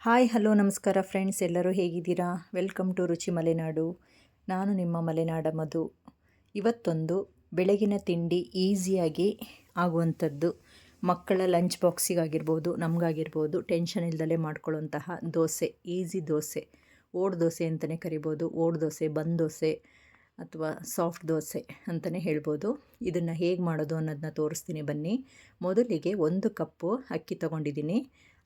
Hi, hello, ನಮಸ್ಕಾರ friends, ಎಲ್ಲರೂ ಹೇಗಿದ್ದೀರಾ? ವೆಲ್ಕಮ್ ಟು ರುಚಿ ಮಲೆನಾಡು. ನಾನು ನಿಮ್ಮ ಮಲೆನಾಡ ಮಧು. ಇವತ್ತೊಂದು ಬೆಳಗಿನ ತಿಂಡಿ ಈಸಿಯಾಗಿ ಆಗುವಂಥದ್ದು. ಮಕ್ಕಳ ಲಂಚ್ ಬಾಕ್ಸಿಗಾಗಿರ್ಬೋದು, ನಮಗಾಗಿರ್ಬೋದು, ಟೆನ್ಷನ್ ಇಲ್ದಲೇ ಮಾಡ್ಕೊಳ್ಳುವಂತಹ ದೋಸೆ, ಈಸಿ ದೋಸೆ. ಓಡ್ ದೋಸೆ ಅಂತಲೇ ಕರಿಬೋದು, ಓಡ್ ದೋಸೆ, ಬಂದ್ ದೋಸೆ ಅಥವಾ ಸಾಫ್ಟ್ ದೋಸೆ ಅಂತಲೇ ಹೇಳ್ಬೋದು. ಇದನ್ನು ಹೇಗೆ ಮಾಡೋದು ಅನ್ನೋದನ್ನ ತೋರಿಸ್ತೀನಿ ಬನ್ನಿ. ಮೊದಲಿಗೆ ಒಂದು ಕಪ್ಪು ಅಕ್ಕಿ ತೊಗೊಂಡಿದ್ದೀನಿ.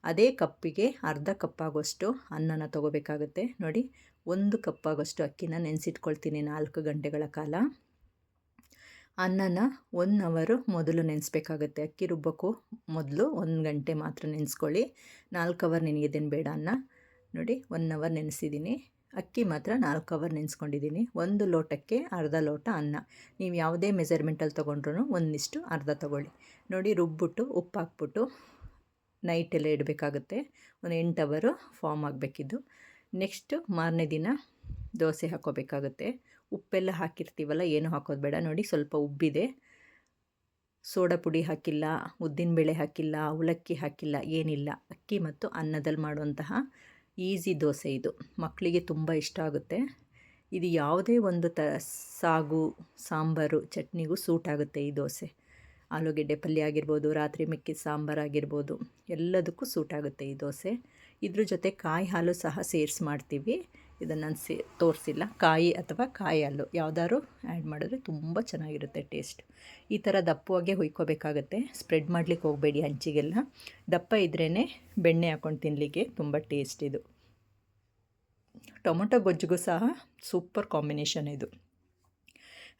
ಅದೇ ಕಪ್ಪಿಗೆ ಅರ್ಧ ಕಪ್ಪಾಗುವಷ್ಟು ಅನ್ನನ ತಗೋಬೇಕಾಗುತ್ತೆ. ನೋಡಿ, ಒಂದು ಕಪ್ಪಾಗೋಷ್ಟು ಅಕ್ಕಿನ ನೆನೆಸಿಟ್ಕೊಳ್ತೀನಿ ನಾಲ್ಕು ಗಂಟೆಗಳ ಕಾಲ. ಅನ್ನನ ಒನ್ ಅವರು ಮೊದಲು ನೆನೆಸ್ಬೇಕಾಗುತ್ತೆ. ಅಕ್ಕಿ ರುಬ್ಬಕ್ಕೂ ಮೊದಲು ಒಂದು ಗಂಟೆ ಮಾತ್ರ ನೆನೆಸ್ಕೊಳ್ಳಿ. ನಾಲ್ಕು ಅವರ್ ನೆನೆಯೋದೇನು ಬೇಡ ಅನ್ನ. ನೋಡಿ ಒನ್ ಅವರ್ ನೆನೆಸಿದ್ದೀನಿ. ಅಕ್ಕಿ ಮಾತ್ರ ನಾಲ್ಕು ಅವರ್ ನೆನೆಸ್ಕೊಂಡಿದ್ದೀನಿ. ಒಂದು ಲೋಟಕ್ಕೆ ಅರ್ಧ ಲೋಟ ಅನ್ನ. ನೀವು ಯಾವುದೇ ಮೆಜರ್ಮೆಂಟಲ್ಲಿ ತೊಗೊಂಡ್ರೂ ಒಂದಿಷ್ಟು ಅರ್ಧ ತೊಗೊಳ್ಳಿ. ನೋಡಿ, ರುಬ್ಬಿಟ್ಟು ಉಪ್ಪು ಹಾಕ್ಬಿಟ್ಟು ನೈಟೆಲ್ಲ ಇಡಬೇಕಾಗುತ್ತೆ. ಒಂದು ಎಂಟು ಅವರು ಫಾರ್ಮ್ ಆಗಬೇಕಿದ್ದು. ನೆಕ್ಸ್ಟು ಮಾರನೇ ದಿನ ದೋಸೆ ಹಾಕೋಬೇಕಾಗುತ್ತೆ. ಉಪ್ಪೆಲ್ಲ ಹಾಕಿರ್ತೀವಲ್ಲ, ಏನು ಹಾಕೋದು ಬೇಡ. ನೋಡಿ ಸ್ವಲ್ಪ ಉಬ್ಬಿದೆ. ಸೋಡಾ ಪುಡಿ ಹಾಕಿಲ್ಲ ಉದ್ದಿನಬೇಳೆ ಹಾಕಿಲ್ಲ, ಅವಲಕ್ಕಿ ಹಾಕಿಲ್ಲ, ಏನಿಲ್ಲ. ಅಕ್ಕಿ ಮತ್ತು ಅನ್ನದಲ್ಲಿ ಮಾಡುವಂತಹ ಈಸಿ ದೋಸೆ ಇದು. ಮಕ್ಕಳಿಗೆ ತುಂಬ ಇಷ್ಟ ಆಗುತ್ತೆ. ಇದು ಯಾವುದೇ ಒಂದು ತ, ಸಾಗು, ಸಾಂಬಾರು, ಚಟ್ನಿಗೂ ಸೂಟ್ ಆಗುತ್ತೆ ಈ ದೋಸೆ. ಆಲೂಗೆಡ್ಡೆ ಪಲ್ಯ ಆಗಿರ್ಬೋದು, ರಾತ್ರಿ ಮಿಕ್ಕಿ ಸಾಂಬಾರು ಆಗಿರ್ಬೋದು, ಎಲ್ಲದಕ್ಕೂ ಸೂಟ್ ಆಗುತ್ತೆ ಈ ದೋಸೆ. ಇದ್ರ ಜೊತೆ ಕಾಯಿ ಹಾಲು ಸಹ ಸೇರಿಸಿ ಮಾಡ್ತೀವಿ. ಇದನ್ನು ನಾನು ಸೇ, ತೋರಿಸಿಲ್ಲ. ಕಾಯಿ ಅಥವಾ ಕಾಯಿ ಹಾಲು ಯಾವುದಾದ್ರು ಆ್ಯಡ್ ಮಾಡಿದ್ರೆ ತುಂಬ ಚೆನ್ನಾಗಿರುತ್ತೆ ಟೇಸ್ಟ್ ಈ ಥರ ದಪ್ಪವಾಗೆ ಹುಯ್ಕೋಬೇಕಾಗತ್ತೆ. ಸ್ಪ್ರೆಡ್ ಮಾಡಲಿಕ್ಕೆ ಹೋಗಬೇಡಿ ಹಂಚಿಗೆಲ್ಲ. ದಪ್ಪ ಇದ್ರೇ ಬೆಣ್ಣೆ ಹಾಕ್ಕೊಂಡು ತಿನ್ನಲಿಕ್ಕೆ ತುಂಬ ಟೇಸ್ಟ್ ಇದು. ಟೊಮೊಟೊ ಗೊಜ್ಜಿಗೂ ಸಹ ಸೂಪರ್ ಕಾಂಬಿನೇಷನ್ ಇದು.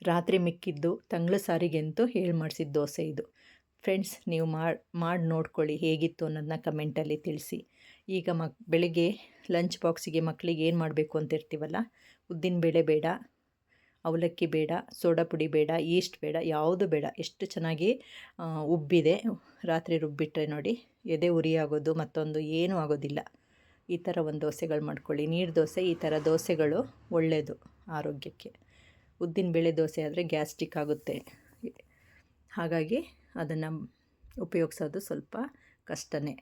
ರಾತ್ರಿ ಮಿಕ್ಕಿದ್ದು ತಂಗ್ಳು ಸಾರಿಗೆಂತೂ ಹೇಳಿ ಮಾಡಿಸಿದ ದೋಸೆ ಇದು. ಫ್ರೆಂಡ್ಸ್, ನೀವು ಮಾಡಿ ಮಾಡಿ ನೋಡ್ಕೊಳ್ಳಿ ಹೇಗಿತ್ತು ಅನ್ನೋದನ್ನ ಕಮೆಂಟಲ್ಲಿ ತಿಳಿಸಿ. ಈಗ ಮಕ್, ಬೆಳಿಗ್ಗೆ ಲಂಚ್ ಬಾಕ್ಸಿಗೆ ಮಕ್ಕಳಿಗೆ ಏನು ಮಾಡಬೇಕು ಅಂತ ಇರ್ತೀವಲ್ಲ ಉದ್ದಿನಬೇಳೆ ಬೇಡ, ಅವಲಕ್ಕಿ ಬೇಡ, ಸೋಡಾ ಪುಡಿ ಬೇಡ, ಈಸ್ಟ್ ಬೇಡ, ಯಾವುದು ಬೇಡ. ಎಷ್ಟು ಚೆನ್ನಾಗಿ ಉಬ್ಬಿದೆ. ರಾತ್ರಿ ರುಬ್ಬಿಟ್ರೆ ನೋಡಿ, ಎದೆ ಉರಿ ಆಗೋದು, ಮತ್ತೊಂದು ಏನೂ ಆಗೋದಿಲ್ಲ. ಈ ಥರ ಒಂದು ದೋಸೆಗಳು ಮಾಡ್ಕೊಳ್ಳಿ. ನೀರು ದೋಸೆ, ಈ ಥರ ದೋಸೆಗಳು ಒಳ್ಳೆಯದು ಆರೋಗ್ಯಕ್ಕೆ. ಉದ್ದಿನಬೇಳೆ ದೋಸೆ ಆದರೆ ಗ್ಯಾಸ್ಟ್ರಿಕ್ ಆಗುತ್ತೆ. ಹಾಗಾಗಿ ಅದನ್ನು ಉಪಯೋಗಿಸೋದು ಸ್ವಲ್ಪ ಕಷ್ಟನೇ.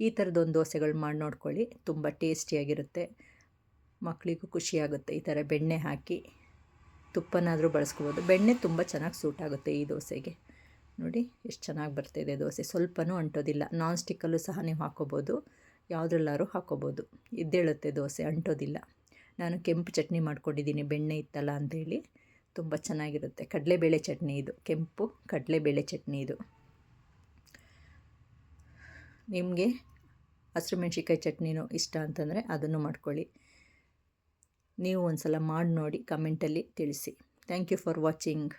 ಈ ಥರದೊಂದು ದೋಸೆಗಳು ಮಾಡಿ ನೋಡ್ಕೊಳ್ಳಿ, ತುಂಬ ಟೇಸ್ಟಿಯಾಗಿರುತ್ತೆ. ಮಕ್ಕಳಿಗೂ ಖುಷಿಯಾಗುತ್ತೆ ಈ ಥರ ಬೆಣ್ಣೆ ಹಾಕಿ ತುಪ್ಪನಾದರೂ ಬಳಸ್ಕೋಬೋದು. ಬೆಣ್ಣೆ ತುಂಬ ಚೆನ್ನಾಗಿ ಸೂಟ್ ಆಗುತ್ತೆ ಈ ದೋಸೆಗೆ. ನೋಡಿ, ಎಷ್ಟು ಚೆನ್ನಾಗಿ ಬರ್ತಾಯಿದೆ ದೋಸೆ. ಸ್ವಲ್ಪನೂ ಅಂಟೋದಿಲ್ಲ. ನಾನ್ ಸ್ಟಿಕ್ಕಲ್ಲೂ ಸಹ ನೀವು ಹಾಕೋಬೋದು. ಯಾವುದ್ರಲ್ಲಾದ್ರೂ ಹಾಕೋಬೋದು. ಇದ್ದೇಳುತ್ತೆ ದೋಸೆ, ಅಂಟೋದಿಲ್ಲ. ನಾನು ಕೆಂಪು ಚಟ್ನಿ ಮಾಡ್ಕೊಂಡಿದ್ದೀನಿ, ಬೆಣ್ಣೆ ಇತ್ತಲ್ಲ ಅಂಥೇಳಿ ತುಂಬ ಚೆನ್ನಾಗಿರುತ್ತೆ. ಕಡಲೆಬೇಳೆ ಚಟ್ನಿ ಇದು. ಕೆಂಪು ಕಡಲೆಬೇಳೆ ಚಟ್ನಿ ಇದು. ನಿಮಗೆ ಹಸಿರು ಮೆಣ್ಸಿಕಾಯಿ ಚಟ್ನಿನೂ ಇಷ್ಟ ಅಂತಂದರೆ ಅದನ್ನು ಮಾಡ್ಕೊಳ್ಳಿ. ನೀವು ಒಂದು ಸಲ ಮಾಡಿ ನೋಡಿ, ಕಮೆಂಟಲ್ಲಿ ತಿಳಿಸಿ. Thank you for watching